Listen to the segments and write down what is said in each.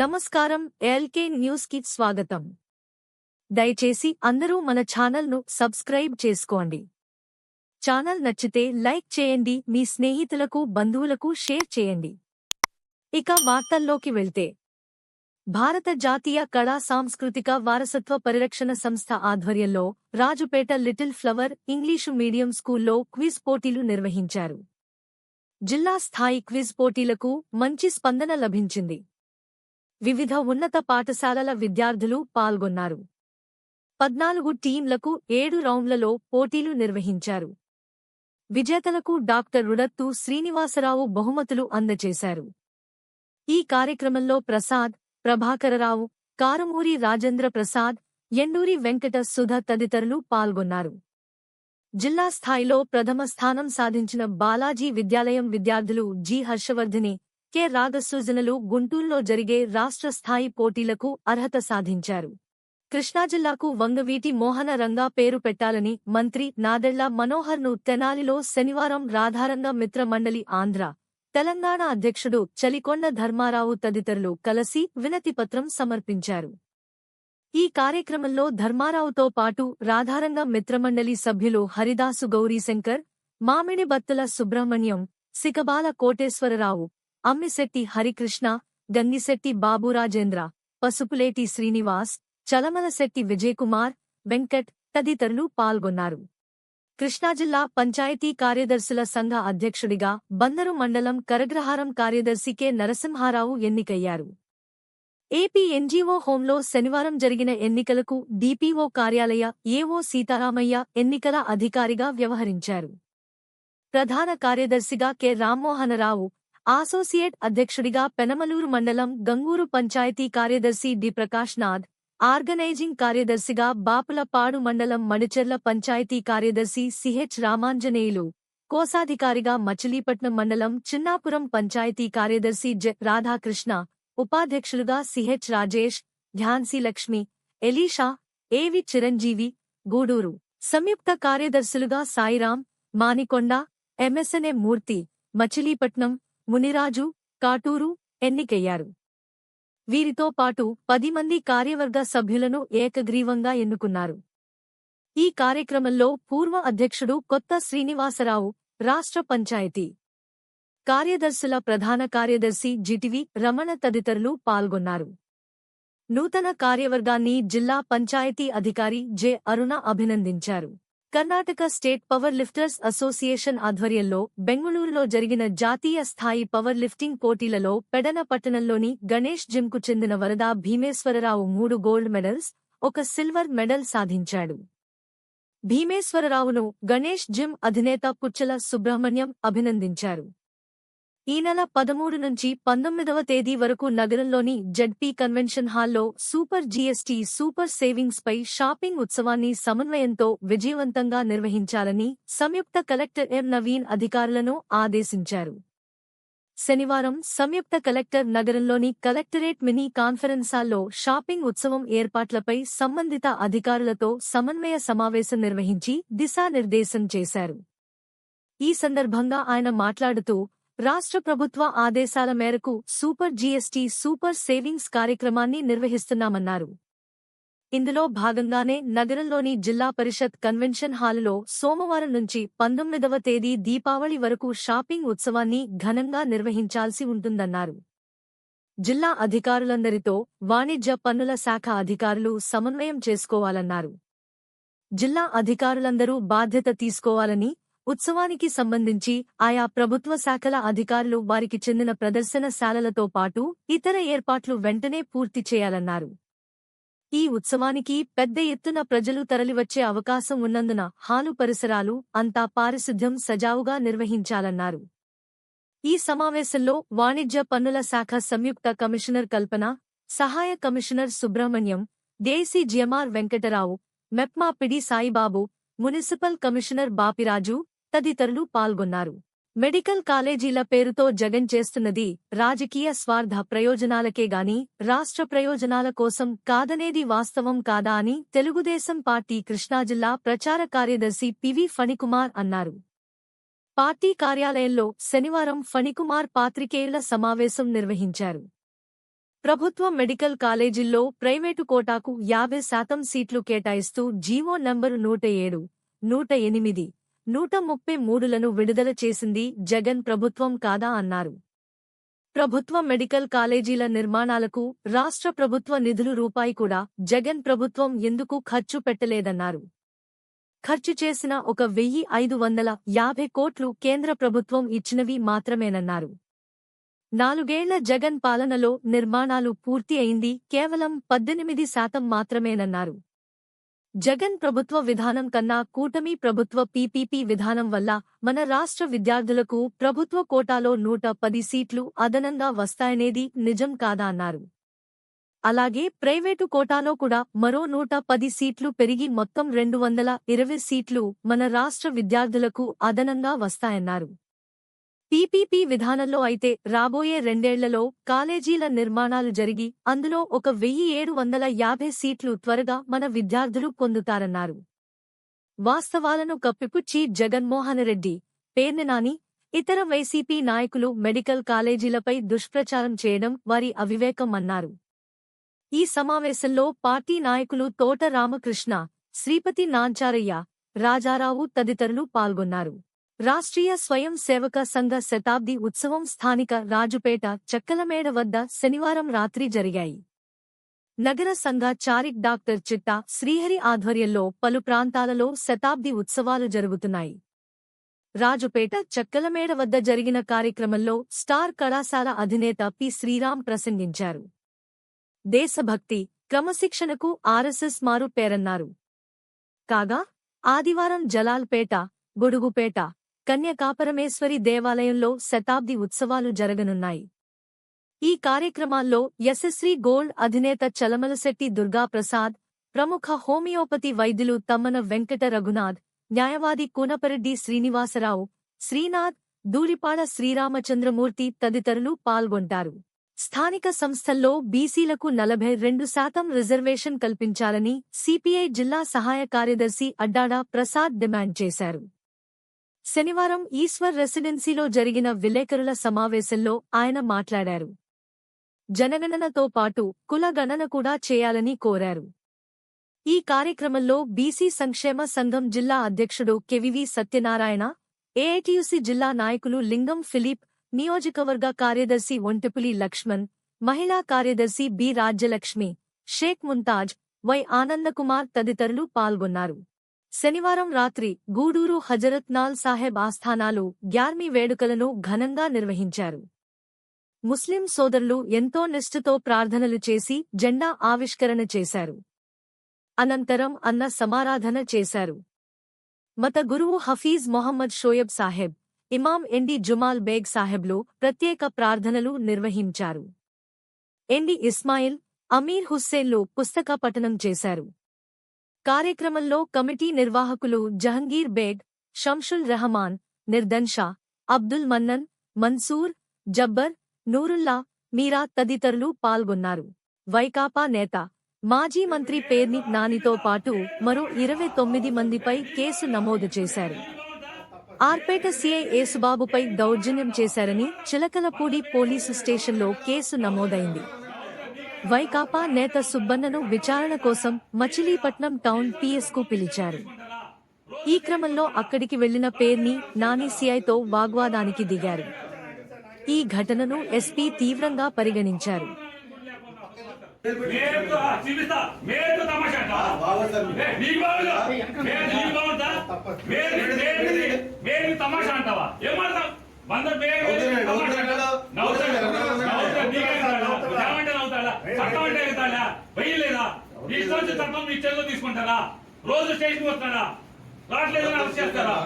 నమస్కారం ఎల్కే న్యూస్కి స్వాగతం. దయచేసి అందరూ మన ఛానల్ను సబ్స్క్రైబ్ చేసుకోండి. ఛానల్ నచ్చితే లైక్ చేయండి మీ స్నేహితులకు బంధువులకు షేర్ చేయండి. ఇక వార్తల్లోకి వెళ్తే. భారత జాతీయ కళా సాంస్కృతిక వారసత్వ పరిరక్షణ సంస్థ ఆధ్వర్యంలో Rajupeta little flower English medium స్కూల్లో క్విజ్ పోటీలు నిర్వహించారు. జిల్లా స్థాయి క్విజ్ పోటీలకు మంచి స్పందన లభించింది. వివిధ ఉన్నత పాఠశాలల విద్యార్థులు పాల్గొన్నారు. పద్నాలుగు టీంలకు ఏడు రౌండ్లలో పోటీలు నిర్వహించారు. విజేతలకు డాక్టర్ రుడత్తు శ్రీనివాసరావు బహుమతులు అందజేశారు. ఈ కార్యక్రమంలో ప్రసాద్ ప్రభాకరరావు కారుమూరి రాజేంద్ర ప్రసాద్ ఎండూరి వెంకట సుధ తదితరులు పాల్గొన్నారు. జిల్లా స్థాయిలో ప్రథమ స్థానం సాధించిన బాలాజీ విద్యాలయం విద్యార్థులు జి హర్షవర్ధిని కె. రాగసూజనలు గుంటూరులో జరిగే రాష్ట్ర స్థాయి పోటీలకు అర్హత సాధించారు. కృష్ణా జిల్లాకు వంగవీటి మోహన రంగా పేరు పెట్టాలని మంత్రి నాదెళ్ళ మనోహర్ను తెనాలిలో శనివారం రాధారంగ మిత్ర మండలి ఆంధ్ర తెలంగాణ అధ్యక్షుడు చలికొండ ధర్మారావు తదితరులు కలసి వినతిపత్రం సమర్పించారు. ఈ కార్యక్రమంలో ధర్మారావుతో పాటు రాధారంగ మిత్రమండలి సభ్యులు హరిదాసు గౌరీశంకర్ మామిడి బత్తుల సుబ్రహ్మణ్యం సికబాల కోటేశ్వరరావు అమ్మిశెట్టి హరికృష్ణ గంగిశెట్టి బాబురాజేంద్ర పసుపులేటి శ్రీనివాస్ చలమలశెట్టి విజయకుమార్ వెంకట్ తదితరులు పాల్గొన్నారు. కృష్ణాజిల్లా పంచాయతీ కార్యదర్శుల సంఘ అధ్యక్షుడిగా బందరు మండలం కరగ్రహారం కార్యదర్శి కె. నరసింహారావు ఎన్నికయ్యారు. ఏపీ ఎన్జీఓ హోంలో శనివారం జరిగిన ఎన్నికలకు డీపీఓ కార్యాలయ ఏఓ సీతారామయ్య ఎన్నికల అధికారిగా వ్యవహరించారు. ప్రధాన కార్యదర్శిగా కె. రామ్మోహనరావు అసోసియేట్ అధ్యక్షుడిగా పెనమలూరు మండలం గంగూరు పంచాయతీ కార్యదర్శి డి. ప్రకాష్ నాథ్ ఆర్గనైజింగ్ కార్యదర్శిగా బాపులపాడు మండలం మణిచెర్ల పంచాయతీ కార్యదర్శి సిహెచ్ రామాంజనేయులు కోశాధికారిగా మచిలీపట్నం మండలం చిన్నాపురం పంచాయతీ కార్యదర్శి జె. రాధాకృష్ణ ఉపాధ్యక్షులుగా CH Rajesh Jhansi Lakshmi Elisha AV Chiranjeevi Gudur. సంయుక్త కార్యదర్శులుగా సాయిరాం మానికొండ ఎంఎస్ఎన్ఏ మూర్తి మచిలీపట్నం మునిరాజు కాటూరు ఎన్నికయ్యారు. వీరితో పాటు పది మంది కార్యవర్గ సభ్యులను ఏకగ్రీవంగా ఎన్నుకున్నారు. ఈ కార్యక్రమంలో పూర్వ అధ్యక్షుడు కొత్త శ్రీనివాసరావు రాష్ట్ర పంచాయతీ కార్యదర్శుల ప్రధాన కార్యదర్శి జిటివి రమణ తదితరులు పాల్గొన్నారు. నూతన కార్యవర్గాన్ని జిల్లా పంచాయతీ అధికారి జె. అరుణ అభినందించారు. Karnataka state power lifters association ఆధ్వర్యంలో బెంగళూరులో జరిగిన జాతీయ స్థాయి పవర్ లిఫ్టింగ్ పోటీలలో పెడన పట్టణంలోని గణేష్ జిమ్కు చెందిన వరద భీమేశ్వరరావు మూడు గోల్డ్ మెడల్స్ ఒక సిల్వర్ మెడల్ సాధించాడు. భీమేశ్వరరావును గణేష్ జిమ్ అధినేత పుచ్చల సుబ్రహ్మణ్యం అభినందించారు. ఈ నెల పదమూడు నుంచి పంతొమ్మిదవ తేదీ వరకు నగరంలోని జడ్పీ కన్వెన్షన్ హాల్లో సూపర్ జీఎస్టీ సూపర్ సేవింగ్స్ పై షాపింగ్ ఉత్సవాన్ని సమన్వయంతో విజయవంతంగా నిర్వహించాలని సంయుక్త కలెక్టర్ ఎం నవీన్ అధికారులను ఆదేశించారు. శనివారం సంయుక్త కలెక్టర్ నగరంలోని కలెక్టరేట్ మినీ కాన్ఫరెన్స్ హాల్లో షాపింగ్ ఉత్సవం ఏర్పాట్లపై సంబంధిత అధికారులతో సమన్వయ సమావేశం నిర్వహించి దిశానిర్దేశం చేశారు. ఈ సందర్భంగా ఆయన మాట్లాడుతూ రాష్ట్ర ప్రభుత్వ ఆదేశాల మేరకు సూపర్ జీఎస్టీ సూపర్ సేవింగ్స్ కార్యక్రమాన్ని నిర్వహిస్తున్నామన్నారు. ఇందులో భాగంగానే నగరంలోని జిల్లా పరిషత్ కన్వెన్షన్ హాలులో సోమవారం నుంచి పంతొమ్మిదవ తేదీ దీపావళి వరకు షాపింగ్ ఉత్సవాన్ని ఘనంగా నిర్వహించాల్సి ఉంటుందన్నారు. జిల్లా అధికారులందరితో వాణిజ్య పన్నుల శాఖ అధికారులు సమన్వయం చేసుకోవాలన్నారు. జిల్లా అధికారులందరూ బాధ్యత తీసుకోవాలని ఉత్సవానికి సంబంధించి ఆయా ప్రభుత్వ శాఖల అధికారులు వారికి చెందిన ప్రదర్శనశాలలతో పాటు ఇతర ఏర్పాట్లు వెంటనే పూర్తి చేయాలన్నారు. ఈ ఉత్సవానికి పెద్ద ఎత్తున ప్రజలు తరలివచ్చే అవకాశం ఉన్నందున హాలు పరిసరాలు అంతా పారిశుద్ధ్యం సజావుగా నిర్వహించాలన్నారు. ఈ సమావేశంలో వాణిజ్య పన్నుల శాఖ సంయుక్త కమిషనర్ కల్పన సహాయ కమిషనర్ సుబ్రహ్మణ్యం దేశీ GMR Venkatarao MEPMA PD Saibabu municipal commissioner Bapiraju తదితరులు పాల్గొన్నారు. మెడికల్ కాలేజీల పేరుతో జగన్ చేస్తున్నది రాజకీయ స్వార్థ ప్రయోజనాలకే గాని రాష్ట్ర ప్రయోజనాల కోసం కాదనేది వాస్తవం కాదా అని తెలుగుదేశం పార్టీ కృష్ణాజిల్లా ప్రచార కార్యదర్శి పివి ఫణికుమార్ అన్నారు. పార్టీ కార్యాలయంలో శనివారం ఫణికుమార్ పాత్రికేయుల సమావేశం నిర్వహించారు. ప్రభుత్వ మెడికల్ కాలేజీల్లో ప్రైవేటు కోటాకు యాభై శాతం సీట్లు కేటాయిస్తూ జీవో నంబరు నూట ఏడు నూట ఎనిమిది నూట ముప్పై మూడులను విడుదల చేసింది జగన్ ప్రభుత్వం కాదా అన్నారు. ప్రభుత్వ మెడికల్ కాలేజీల నిర్మాణాలకు రాష్ట్ర ప్రభుత్వ నిధులు రూపాయి కూడా జగన్ ప్రభుత్వం ఎందుకు ఖర్చు పెట్టలేదన్నారు. ఖర్చు చేసిన ఒక వెయ్యి ఐదు వందల యాభై కోట్లు కేంద్ర ప్రభుత్వం ఇచ్చినవి మాత్రమేనన్నారు. నాలుగేళ్ళ జగన్ పాలనలో నిర్మాణాలు పూర్తి అయింది కేవలం పద్దెనిమిది శాతం మాత్రమేనన్నారు. జగన్ ప్రభుత్వ విధానం కన్నా కూటమి ప్రభుత్వ పీపీపీ విధానం వల్ల మన రాష్ట్ర విద్యార్థులకు ప్రభుత్వ కోటాలో నూట పది సీట్లు అదనంగా వస్తాయనేది నిజం కాదా అన్నారు అలాగే ప్రైవేటు కోటాలో కూడా మరో నూట పది సీట్లు పెరిగి మొత్తం రెండు వందల ఇరవై సీట్లు మన రాష్ట్ర విద్యార్థులకు అదనంగా వస్తాయన్నారు. పీపీపీ విధానంలో అయితే రాబోయే రెండేళ్ళలో కాలేజీల నిర్మాణాలు జరిగి అందులో ఒక వెయ్యి ఏడు వందల యాభై సీట్లు త్వరగా మన విద్యార్థులు పొందుతారన్నారు. వాస్తవాలను కప్పిపుచ్చి పేర్ని నాని ఇతర వైసీపీ నాయకులు మెడికల్ కాలేజీలపై దుష్ప్రచారం చేయడం వారి అవివేకం అన్నారు. ఈ సమావేశంలో పార్టీ నాయకులు తోట రామకృష్ణ శ్రీపతి నాంచారయ్య రాజారావు తదితరులు పాల్గొన్నారు. రాష్ట్రీయ స్వయం సేవక సంఘ శతాబ్ది ఉత్సవం స్థానిక రాజుపేట చక్కలమేడ వద్ద శనివారం రాత్రి జరిగాయి. నగర సంఘ చారిక్ డాక్టర్ చిట్టా శ్రీహరి ఆధ్వర్యంలో పలు ప్రాంతాలలో శతాబ్ది ఉత్సవాలు జరుగుతున్నాయి. రాజుపేట చక్కలమేడ వద్ద జరిగిన కార్యక్రమంలో స్టార్ కళాశాల అధినేత పి. శ్రీరామ్ ప్రసంగించారు. దేశభక్తి క్రమశిక్షణకు ఆర్ఎస్ఎస్ మారు పేరన్నారు. కాగా ఆదివారం జలాల్పేట గొడుగుపేట కన్యకాపరమేశ్వరి దేవాలయంలో శతాబ్ది ఉత్సవాలు జరగనున్నాయి. ఈ కార్యక్రమాల్లో యశస్వి గోల్డ్ అధినేత చలమలశెట్టి దుర్గాప్రసాద్ ప్రముఖ హోమియోపతి వైద్యులు తమ్మన వెంకట రఘునాథ్ న్యాయవాది కూనపరెడ్డి శ్రీనివాసరావు శ్రీనాథ్ దూలిపాడ శ్రీరామచంద్రమూర్తి తదితరులు పాల్గొంటారు. స్థానిక సంస్థల్లో బీసీలకు నలభై రెండు శాతం రిజర్వేషన్ కల్పించాలని సిపిఐ జిల్లా సహాయ కార్యదర్శి అడ్డాడా ప్రసాద్ డిమాండ్ చేశారు. శనివారం ఈశ్వర్ రెసిడెన్సీలో జరిగిన విలేకరుల సమావేశంలో ఆయన మాట్లాడారు. జనగణనతో పాటు కుల గణన కూడా చేయాలని కోరారు. ఈ కార్యక్రమంలో బీసీ సంక్షేమ సంఘం జిల్లా అధ్యక్షుడు కెవివి సత్యనారాయణ ఏఐటియుసి జిల్లా నాయకులు లింగం ఫిలిప్ నియోజకవర్గ కార్యదర్శి ఒంటెపులి లక్ష్మణ్ మహిళా కార్యదర్శి బి రాజ్యలక్ష్మి షేక్ ముంతాజ్ వై ఆనందకుమార్ తదితరులు పాల్గొన్నారు. శనివారం రాత్రి గూడూరు హజరత్ నాల్ సాహెబ్ ఆస్థానాలు గ్యార్మీ వేడుకలను ఘనంగా నిర్వహించారు. ముస్లిం సోదరులు ఎంతో నిష్ఠతో ప్రార్థనలు చేసి జెండా ఆవిష్కరణ చేశారు. అనంతరం అన్న సమారాధన చేశారు. మత గురువు హఫీజ్ మొహమ్మద్ షోయబ్ సాహెబ్ ఇమాం ఎండి జుమాల్ బేగ్ సాహెబ్లు ప్రత్యేక ప్రార్థనలు నిర్వహించారు. ఎండి ఇస్మాయిల్ అమీర్ హుస్సేన్లు పుస్తక పఠనం చేశారు. కార్యక్రమంలో కమిటీ నిర్వాహకులు జహంగీర్ బేగ్ షంషుల్ రెహమాన్ నిర్దన్షా అబ్దుల్ మన్నన్ మన్సూర్ జబ్బర్ నూరుల్లా మీరా తదితరులు పాల్గొన్నారు. వైకాపా నేత మాజీ మంత్రి పేర్ని నానితో పాటు మరో ఇరవై తొమ్మిది మందిపై కేసు నమోదు చేశారు. ఆర్పేట సీఐ ఏసుబాబుపై దౌర్జన్యం చేశారని చిలకలపూడి పోలీసు స్టేషన్లో కేసు నమోదైంది. వైకాపా నేత సుబ్బన్నను విచారణ కోసం మచిలీపట్నం టౌన్ పిఎస్కు పిలిచారు. ఈ క్రమంలో అక్కడికి వెళ్ళిన పేర్ని నాని సిఐతో వాగ్వాదానికి దిగారు. ఈ ఘటనను ఎస్పీ తీవ్రంగా పరిగణించారు. తమాషా అంట. చట్టం అంటే ఎగుతాడా? వెయ్యలేదా? నీ ఇష్టం చట్టం నీ చేతిలో తీసుకుంటారా? రోజు స్టేషన్ వస్తాడా రావట్లేదు అరెస్ట్ చేస్తారా.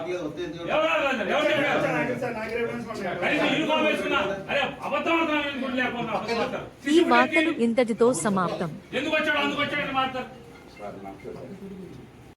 ఈ వార్తలు ఇంతటితో సమాప్తం. ఎందుకు వచ్చాడు? అందుకు మాట్లాడతారు